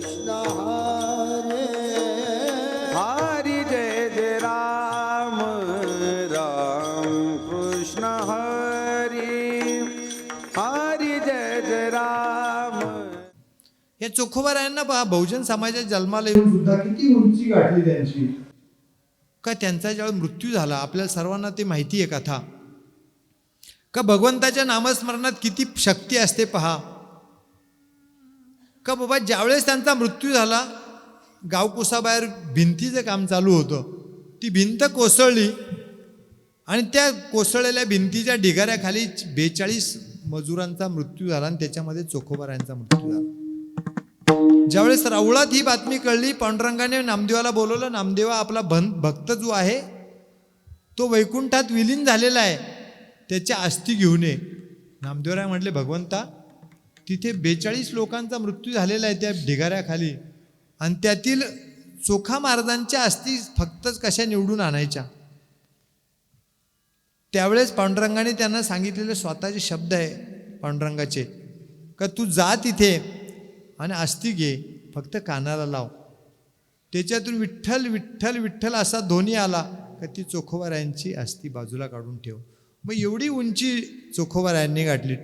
कृष्ण हरे। हरी जय जय राम। राम कृष्ण हरी। हरी जय जय राम। या चोखोबारायांना पहा बहुजन समाजाच्या जन्माला येऊन सुद्धा किती उंची गाठली त्यांची? का त्यांचा ज्यावेळी मृत्यू झाला आपल्याला सर्वांना ते माहिती आहे कथा. का भगवंताच्या नामस्मरणात किती शक्ती असते पहा. का बाबा ज्यावेळेस त्यांचा मृत्यू झाला गावकुसाबाहेर भिंतीचं काम चालू होतं. ती भिंत कोसळली आणि त्या कोसळलेल्या भिंतीच्या ढिगाऱ्याखाली बेचाळीस मजुरांचा मृत्यू झाला आणि त्याच्यामध्ये चोखोबारायांचा मृत्यू झाला. ज्यावेळेस रावळात ही बातमी कळली पांडुरंगाने नामदेवाला बोलवलं नामदेवा आपला भन भक्त जो आहे तो वैकुंठात विलीन झालेला आहे त्याच्या अस्थी घेऊन ये. नामदेवराय म्हटले भगवंता तिथे बेचाळीस लोकांचा मृत्यू झालेला आहे त्या ढिगाऱ्याखाली. आणि त्यातील चोखा महाराजांच्या अस्थी फक्तच कशा निवडून आणायच्या? त्यावेळेस पांडुरंगाने त्यांना सांगितलेले स्वतःचे शब्द आहे पांडुरंगाचे का तू जा तिथे आणि अस्थी घे फक्त कानाला लाव. त्याच्यातून विठ्ठल विठ्ठल विठ्ठल असा ध्वनी आला का ती चोखोबारायांची अस्थी बाजूला काढून ठेव. मग एवढी उंची चोखोबारायांनी गाठली.